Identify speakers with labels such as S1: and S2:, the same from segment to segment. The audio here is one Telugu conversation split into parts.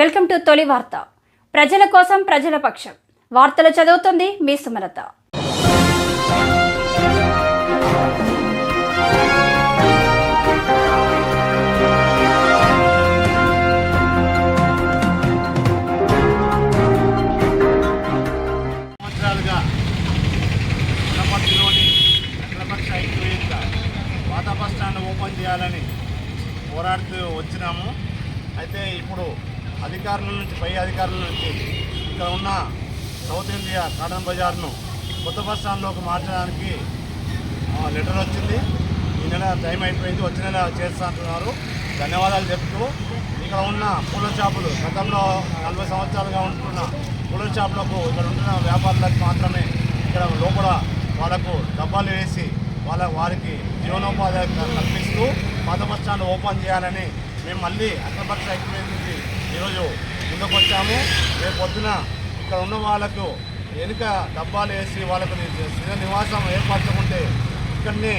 S1: వెల్కమ్ టు తొలి వార్త. ప్రజల కోసం ప్రజల పక్షం. వార్తలు చదువుతుంది మీ సుమలత.
S2: సంవత్సరాలుగా వనపర్తిలోని అఖిలపక్ష ఐక్యవేదిక పాత బస్ స్టాండ్ ఓపెన్ చేయాలని పోరాడుతూ వచ్చినాము. అయితే ఇప్పుడు అధికారుల నుంచి పై అధికారుల నుంచి ఇక్కడ ఉన్న సౌత్ ఇండియా కాటన్ బజార్ను కొత్త బస్ స్టాండ్లోకి మార్చడానికి లెటర్ వచ్చింది. ఈ నెల టైం అయిపోయింది. వచ్చే నెల చేస్తా అంటున్నారు. ధన్యవాదాలు చెప్తూ ఇక్కడ ఉన్న పూల షాపులు గతంలో నలభై సంవత్సరాలుగా ఉంటున్న పూల షాపులకు ఇక్కడ ఉంటున్న వ్యాపారులకు మాత్రమే ఇక్కడ లోపల వాళ్ళకు డబ్బాలు వేసి వాళ్ళ వారికి జీవనోపాధి కల్పిస్తూ పాత బస్ స్టాండ్ ఓపెన్ చేయాలని మేము మళ్ళీ అఖిలపక్ష ఐక్యవేది నుంచి ఈరోజు ముందుకు వచ్చాము రేపు పొద్దున ఇక్కడ ఉన్న వాళ్ళకు వెనుక డబ్బాలు వేసి వాళ్ళకు స్థిర నివాసం ఏర్పరచుకుంటే ఇక్కడనే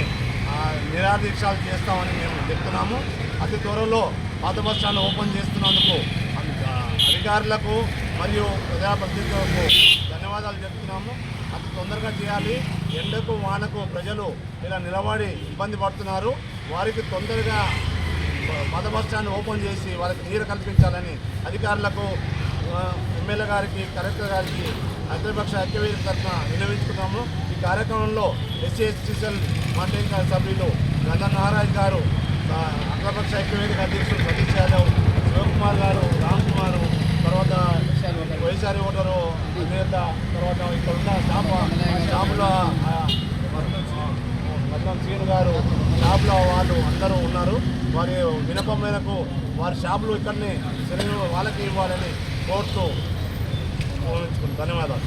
S2: నిరాదీక్షాలు చేస్తామని మేము చెప్తున్నాము. అతి త్వరలో పాత బస్ స్టాండ్ ఓపెన్ చేస్తున్నందుకు అధికారులకు మరియు ప్రజాప్రతినిధులకు ధన్యవాదాలు చెప్తున్నాము. అతి తొందరగా చేయాలి. ఎండకు వానకు ప్రజలు ఇలా నిలబడి ఇబ్బంది పడుతున్నారు. వారికి తొందరగా పాత బస్ స్టాండ్ ఓపెన్ చేసి వాళ్ళకి నీరు కల్పించాలని అధికారులకు ఎమ్మెల్యే గారికి కలెక్టర్ గారికి అఖిలపక్ష ఐక్యవేదిక తరఫున విన్నవించుకున్నాము ఈ కార్యక్రమంలో ఎస్సీ ఎస్టీసీఎల్ మండలి సభ్యులు గంధర్ నారాయణ గారు అఖిలపక్ష ఐక్యవేదిక అధ్యక్షులు సతీష్ యాదవ్ శివకుమార్ గారు రామ్ కుమార్ తర్వాత వైఎస్ఆర్ ఓటరు అధినేత తర్వాత ఇక్కడ ఉన్న స్టాఫ్ షాప్లో వాళ్ళు అందరూ ఉన్నారు. వారి వినపం మేరకు వారి షాపులు ఇక్కడనే శరీరం వాళ్ళకి ఇవ్వాలని కోరుతూ ధన్యవాదాలు.